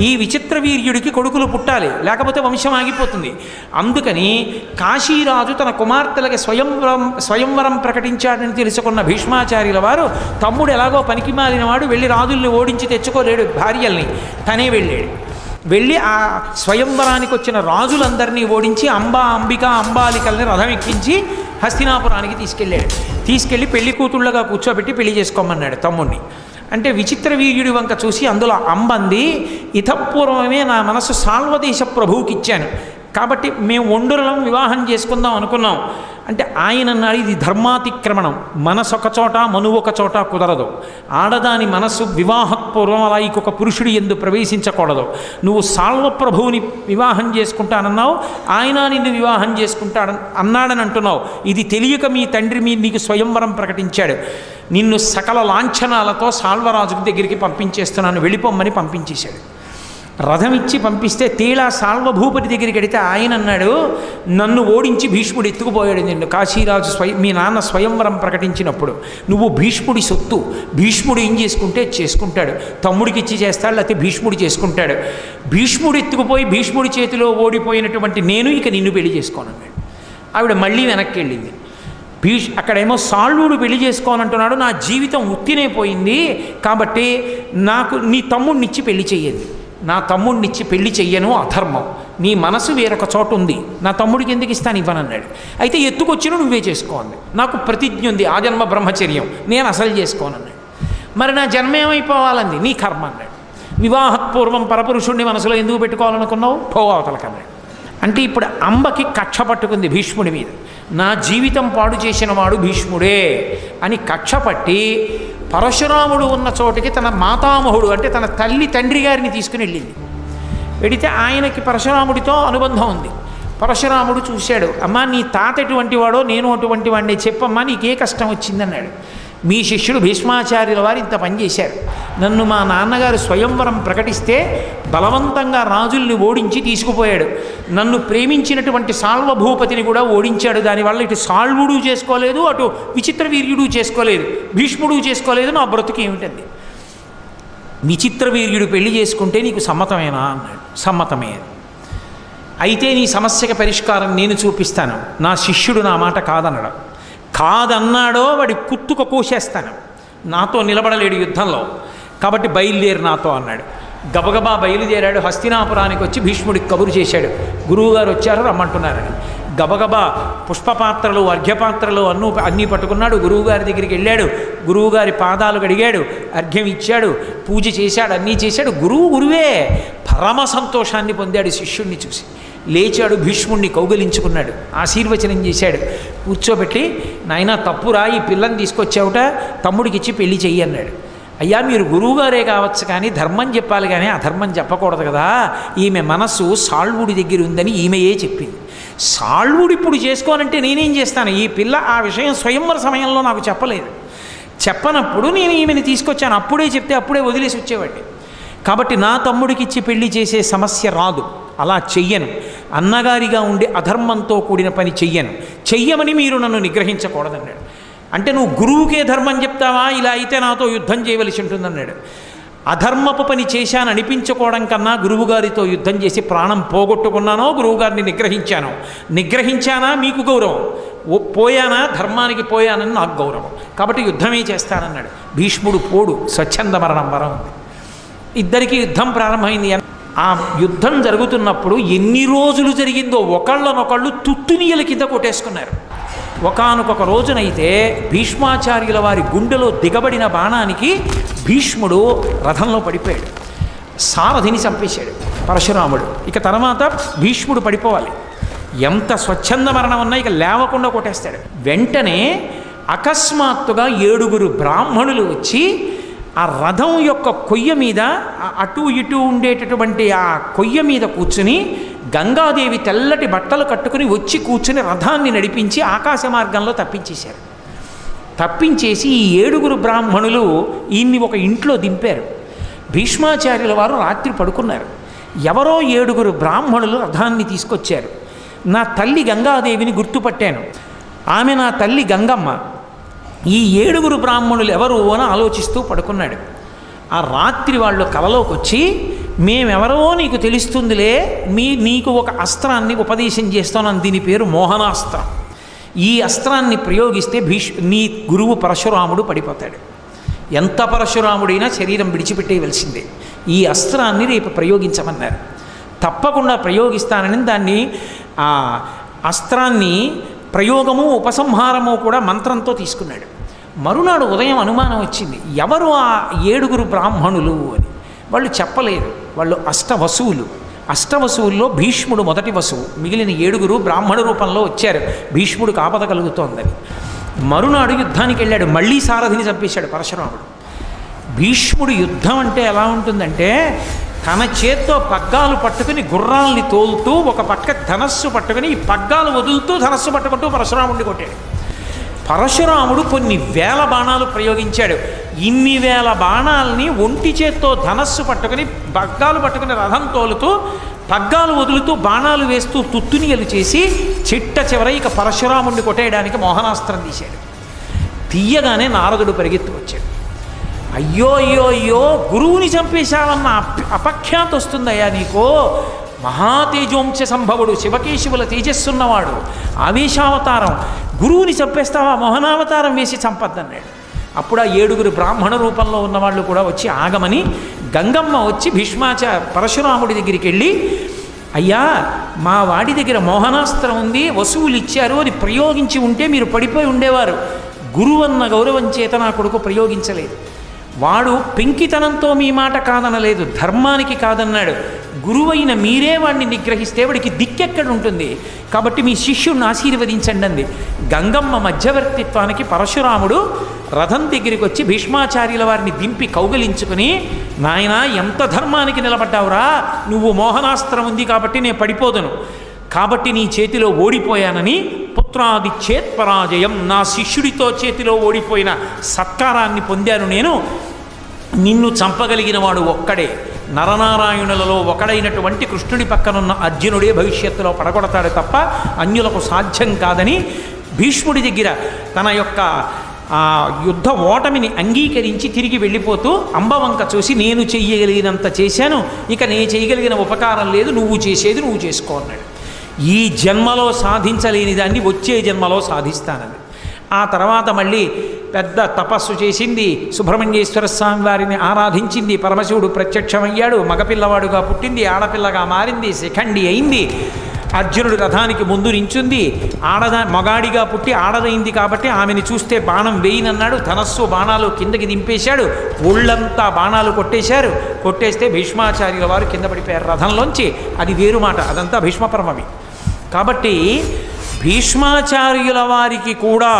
ఈ విచిత్ర వీర్యుడికి కొడుకులు పుట్టాలి లేకపోతే వంశం ఆగిపోతుంది. అందుకని కాశీరాజు తన కుమార్తెలకి స్వయంవరం స్వయంవరం ప్రకటించాడని తెలుసుకున్న భీష్మాచార్యుల వారు తమ్ముడు ఎలాగో పనికి మాలినవాడు వెళ్ళి రాజుల్ని ఓడించి తెచ్చుకోలేడు భార్యల్ని. తనే వెళ్ళాడు. వెళ్ళి ఆ స్వయంవరానికి వచ్చిన రాజులందరినీ ఓడించి అంబా అంబిక అంబాలికల్ని రథం ఎక్కించి హస్తినాపురానికి తీసుకెళ్ళాడు. తీసుకెళ్ళి పెళ్ళి కూతుళ్ళగా కూర్చోబెట్టి పెళ్ళి చేసుకోమన్నాడు తమ్ముడిని అంటే విచిత్ర వీర్యుడి వంక చూసి అందులో అంబంది ఇతపూర్వమే నా మనసు సాల్వదేశ ప్రభువుకి ఇచ్చాను కాబట్టి మేము ఒండురలం వివాహం చేసుకుందాం అనుకున్నాం. అంటే ఆయన అన్నాడు ఇది ధర్మాతిక్రమణం. మనసు ఒక చోట మనువు ఒక చోట కుదరదు. ఆడదాని మనస్సు వివాహపూర్వం అలా ఇంకొక పురుషుడు ఎందు ప్రవేశించకూడదు. నువ్వు సాల్వ ప్రభువుని వివాహం చేసుకుంటానన్నావు ఆయన నిన్ను వివాహం చేసుకుంటాడని అన్నాడని అంటున్నావు ఇది తెలియక మీ తండ్రి మీ నీకు స్వయంవరం ప్రకటించాడు. నిన్ను సకల లాంఛనాలతో సాల్వరాజుకు దగ్గరికి పంపించేస్తున్నాను. వెళ్ళిపోమ్మని పంపించేశాడు. రథం ఇచ్చి పంపిస్తే తేలా సాల్వభూపతి దగ్గరికి వెడితే ఆయన అన్నాడు నన్ను ఓడించి భీష్ముడు ఎత్తుకుపోయాడు నిన్ను. కాశీరాజు స్వయం మీ నాన్న స్వయంవరం ప్రకటించినప్పుడు నువ్వు భీష్ముడి సొత్తు. భీష్ముడు ఏం చేసుకుంటే చేసుకుంటాడు. తమ్ముడికి ఇచ్చి చేస్తాడు లేకపోతే భీష్ముడు చేసుకుంటాడు. భీష్ముడు ఎత్తుకుపోయి భీష్ముడి చేతిలో ఓడిపోయినటువంటి నేను ఇక నిన్ను పెళ్ళి చేసుకోనన్నాడు ఆవిడ మళ్ళీ వెనక్కి వెళ్ళింది. భీష్ అక్కడేమో సాల్వుడు పెళ్ళి చేసుకోవాలంటున్నాడు నా జీవితం ఉత్తినే పోయింది కాబట్టి నాకు నీ తమ్ముడినిచ్చి పెళ్ళి చెయ్యదు నా తమ్ముడినిచ్చి పెళ్ళి చెయ్యను అధర్మం. నీ మనసు వేరొక చోట ఉంది. నా తమ్ముడికి ఎందుకు ఇస్తాను ఇవ్వనన్నాడు. అయితే ఎత్తుకొచ్చిన నువ్వే చేసుకోండి నాకు ప్రతిజ్ఞ ఉంది ఆ జన్మ బ్రహ్మచర్యం. నేను అసలు చేసుకోనన్నాడు. మరి నా జన్మ ఏమైపోవాలంది? నీ కర్మ అన్నాడు. వివాహపూర్వం పరపురుషుణ్ణి మనసులో ఎందుకు పెట్టుకోవాలనుకున్నావు? పో అంటే ఇప్పుడు అంబకి కక్ష పట్టుకుంది భీష్ముడి మీద. నా జీవితం పాడు చేసిన వాడు భీష్ముడే అని కక్షపట్టి పరశురాముడు ఉన్న చోటికి తన మాతామహుడు అంటే తన తల్లి తండ్రి గారిని తీసుకుని వెళ్ళింది. వెడితే ఆయనకి పరశురాముడితో అనుబంధం ఉంది. పరశురాముడు చూశాడు అమ్మా నీ తాత ఎటువంటి వాడో నేను అటువంటి వాడిని చెప్పమ్మా నీకే కష్టం వచ్చిందన్నాడు మీ శిష్యుడు భీష్మాచార్యుల వారు ఇంత పనిచేశారు నన్ను మా నాన్నగారు స్వయంవరం ప్రకటిస్తే బలవంతంగా రాజుల్ని ఓడించి తీసుకుపోయాడు. నన్ను ప్రేమించినటువంటి సాల్వభూపతిని కూడా ఓడించాడు. దానివల్ల ఇటు సాల్వుడు చేసుకోలేదు అటు విచిత్ర వీర్యుడు చేసుకోలేదు భీష్ముడు చేసుకోలేదు నా బ్రతుకు ఏమిటంది విచిత్ర వీర్యుడు పెళ్ళి చేసుకుంటే నీకు సమ్మతమేనా? అన్నాడు. సమ్మతమే. అయితే నీ సమస్యకి పరిష్కారం నేను చూపిస్తాను. నా శిష్యుడు నా మాట కాదనడం. కాదన్నాడో వాడి కుత్తుక కోసేస్తాను. నాతో నిలబడలేడు యుద్ధంలో. కాబట్టి బయలుదేరి నాతో అన్నాడు. గబగబా బయలుదేరాడు. హస్తినాపురానికి వచ్చి భీష్ముడికి కబురు చేశాడు. గురువుగారు వచ్చారు రమ్మంటున్నారని. గబగబా పుష్పపాత్రలు అర్ఘ్యపాత్రలు అన్ను అన్నీ పట్టుకున్నాడు. గురువుగారి దగ్గరికి వెళ్ళాడు. గురువుగారి పాదాలు కడిగాడు. అర్ఘ్యం ఇచ్చాడు. పూజ చేశాడు. అన్నీ చేశాడు. గురువు గురువే పరమ సంతోషాన్ని పొందాడు శిష్యుణ్ణి చూసి. లేచాడు భీష్ముణ్ణి కౌగలించుకున్నాడు. ఆశీర్వచనం చేశాడు. కూర్చోబెట్టి నాయన తప్పురా ఈ పిల్లని తీసుకొచ్చావుట తమ్ముడికి ఇచ్చి పెళ్ళి చెయ్యి అన్నాడు. అయ్యా మీరు గురువుగారే కావచ్చు కానీ ధర్మం చెప్పాలి కానీ అధర్మం చెప్పకూడదు కదా. ఈమె మనస్సు సాల్వుడి దగ్గర ఉందని ఈమెయే చెప్పింది. సాల్వుడు ఇప్పుడు చేసుకోనంటే నేనేం చేస్తాను? ఈ పిల్ల ఆ విషయం స్వయంవర సమయంలో నాకు చెప్పలేదు. చెప్పనప్పుడు నేను ఈమెని తీసుకొచ్చాను. అప్పుడే చెప్తే అప్పుడే వదిలేసి వచ్చేవాడిని. కాబట్టి నా తమ్ముడికి ఇచ్చి పెళ్ళి చేసే సమస్య రాదు. అలా చెయ్యను. అన్నగారిగా ఉండే అధర్మంతో కూడిన పని చెయ్యను. చెయ్యమని మీరు నన్ను నిగ్రహించకూడదన్నాడు. అంటే నువ్వు గురువుకే ధర్మం చెప్తావా? ఇలా అయితే నాతో యుద్ధం చేయవలసి ఉంటుందన్నాడు. అధర్మపు పని చేశాను అనిపించుకోవడం కన్నా గురువుగారితో యుద్ధం చేసి ప్రాణం పోగొట్టుకున్నానో గురువుగారిని నిగ్రహించాను. నిగ్రహించానా? మీకు గౌరవం. ఓ పోయానా? ధర్మానికి పోయానని నాకు గౌరవం. కాబట్టి యుద్ధమే చేస్తానన్నాడు. భీష్ముడు పోడు. స్వచ్ఛంద మరణం వరం ఉంది. ఇద్దరికి యుద్ధం ప్రారంభమైంది ఆ యుద్ధం జరుగుతున్నప్పుడు ఎన్ని రోజులు జరిగిందో ఒకళ్ళనొకళ్ళు తుత్తునీయల కింద కొట్టేసుకున్నారు. ఒకనొక రోజునైతే భీష్మాచార్యుల వారి గుండెలో దిగబడిన బాణానికి భీష్ముడు రథంలో పడిపోయాడు. సారథిని చంపేశాడు పరశురాముడు. ఇక తర్వాత భీష్ముడు పడిపోవాలి. ఎంత స్వచ్ఛంద మరణం ఉన్నా ఇక లేవకుండా కొట్టేస్తాడు. వెంటనే అకస్మాత్తుగా ఏడుగురు బ్రాహ్మణులు వచ్చి ఆ రథం యొక్క కొయ్య మీద అటు ఇటు ఉండేటటువంటి ఆ కొయ్య మీద కూర్చుని గంగాదేవి తెల్లటి బట్టలు కట్టుకుని వచ్చి కూర్చుని రథాన్ని నడిపించి ఆకాశ మార్గంలో తప్పించేశారు. తప్పించేసి ఈ ఏడుగురు బ్రాహ్మణులు ఈయన్ని ఒక ఇంట్లో దింపారు. భీష్మాచార్యుల వారు రాత్రి పడుకున్నారు. ఎవరో ఏడుగురు బ్రాహ్మణులు రథాన్ని తీసుకొచ్చారు. నా తల్లి గంగాదేవిని గుర్తుపట్టాను. ఆమె నా తల్లి గంగమ్మ. ఈ ఏడుగురు బ్రాహ్మణులు ఎవరు అని ఆలోచిస్తూ పడుకున్నాడు. ఆ రాత్రి వాళ్ళు కలలోకి వచ్చి మేమెవరో నీకు తెలుస్తుందిలే మీ నీకు ఒక అస్త్రాన్ని ఉపదేశం చేస్తున్నాను దీని పేరు మోహనాస్త్రం. ఈ అస్త్రాన్ని ప్రయోగిస్తే భీష్ నీ గురువు పరశురాముడు పడిపోతాడు. ఎంత పరశురాముడైనా శరీరం విడిచిపెట్టేయవలసిందే. ఈ అస్త్రాన్ని రేపు ప్రయోగించమన్నారు. తప్పకుండా ప్రయోగిస్తానని దాన్ని ఆ అస్త్రాన్ని ప్రయోగము ఉపసంహారము కూడా మంత్రంతో తీసుకున్నాడు. మరునాడు ఉదయం అనుమానం వచ్చింది. ఎవరు ఆ ఏడుగురు బ్రాహ్మణులు అని. వాళ్ళు చెప్పలేరు. వాళ్ళు అష్టవసువులు. అష్టవసువుల్లో భీష్ముడు మొదటి వసువు. మిగిలిన ఏడుగురు బ్రాహ్మణ రూపంలో వచ్చారు. భీష్ముడికి ఆపద కలుగుతోందని. మరునాడు యుద్ధానికి వెళ్ళాడు. మళ్ళీ సారథిని చంపేశాడు పరశురాముడు. భీష్ముడు యుద్ధం అంటే ఎలా ఉంటుందంటే తన చేత్తో పగ్గాలు పట్టుకుని గుర్రాల్ని తోలుతూ ఒక పక్క ధనస్సు పట్టుకుని ఈ పగ్గాలు వదులుతూ ధనస్సు పట్టుకుంటూ పరశురాముడిని కొట్టాడు. పరశురాముడు కొన్ని వేల బాణాలు ప్రయోగించాడు. ఇన్ని వేల బాణాలని ఒంటి చేత్తో ధనస్సు పట్టుకుని బగ్గాలు పట్టుకుని రథం తోలుతూ పగ్గాలు వదులుతూ బాణాలు వేస్తూ తుత్తునియలు చేసి చిట్ట చివర ఇక పరశురాముడిని కొట్టేయడానికి మోహనాస్త్రం తీశాడు. తీయగానే నారదుడు పరిగెత్తుకొచ్చాడు అయ్యో అయ్యో అయ్యో గురువుని చంపేశావన్న అపఖ్యాత వస్తుందయ్యా నీకు. మహాతేజోంశ సంభవుడు శివకేశవుల తేజస్సున్నవాడు. ఆవేశావతారం. గురువుని చంపేస్తావా? మోహనావతారం వేసి చంపద్దన్నాడు. అప్పుడు ఆ ఏడుగురు బ్రాహ్మణ రూపంలో ఉన్నవాళ్ళు కూడా వచ్చి ఆగమని గంగమ్మ వచ్చి భీష్మాచ పరశురాముడి దగ్గరికి వెళ్ళి అయ్యా మా వాడి దగ్గర మోహనాస్త్రం ఉంది వసువులు ఇచ్చారు అది ప్రయోగించి ఉంటే మీరు పడిపోయి ఉండేవారు. గురువన్న గౌరవం చేత నా కొడుకు ప్రయోగించలేదు. వాడు పెంకితనంతో మీ మాట కాదనలేదు ధర్మానికి కాదన్నాడు. గురువైన మీరే వాడిని నిగ్రహిస్తే వాడికి దిక్కెక్కడ ఉంటుంది? కాబట్టి మీ శిష్యుడిని ఆశీర్వదించండి అంది గంగమ్మ మధ్యవర్తిత్వానికి పరశురాముడు రథం దగ్గరికి వచ్చి భీష్మాచార్యుల వారిని దింపి కౌగలించుకుని నాయన ఎంత ధర్మానికి నిలబడ్డావురా? నువ్వు మోహనాస్త్రం ఉంది కాబట్టి నేను పడిపోదును. కాబట్టి నీ చేతిలో ఓడిపోయానని పుత్రాది చేత్పరాజయం నా శిష్యుడితో చేతిలో ఓడిపోయిన సత్కారాన్ని పొందాను నేను. నిన్ను చంపగలిగిన వాడు ఒక్కడే. నరనారాయణులలో ఒకడైనటువంటి కృష్ణుడి పక్కనున్న అర్జునుడే భవిష్యత్తులో పడగొడతాడు తప్ప అన్యులకు సాధ్యం కాదని భీష్ముడి దగ్గర తన యొక్క ఆ యుద్ధ ఓటమిని అంగీకరించి తిరిగి వెళ్ళిపోతూ అంబవంక చూసి నేను చెయ్యగలిగినంత చేశాను. ఇక నేను చేయగలిగిన ఉపకారం లేదు నువ్వు చేసేది నువ్వు చేసుకో అన్నాడు. ఈ జన్మలో సాధించలేని దాన్ని వచ్చే జన్మలో సాధిస్తానని. ఆ తర్వాత మళ్ళీ పెద్ద తపస్సు చేసింది సుబ్రహ్మణ్యేశ్వర స్వామి వారిని ఆరాధించింది. పరమశివుడు ప్రత్యక్షమయ్యాడు. మగపిల్లవాడుగా పుట్టింది. ఆడపిల్లగా మారింది. శిఖండి అయింది. అర్జునుడు రథానికి ముందు నించుంది. ఆడద మగాడిగా పుట్టి ఆడదైంది కాబట్టి ఆమెను చూస్తే బాణం వేయినన్నాడు. ధనస్సు బాణాలు కిందకి దింపేశాడు. ఒళ్ళంతా బాణాలు కొట్టేశారు. కొట్టేస్తే భీష్మాచార్యుల వారు కింద పడిపోయారు రథంలోంచి. అది వేరు మాట. అదంతా భీష్మపరమవి కాబట్టి భీష్మాచార్యుల వారికి కూడా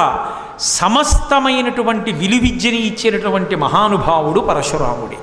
సమస్తమైనటువంటి విలువిద్యని ఇచ్చినటువంటి మహానుభావుడు పరశురాముడే.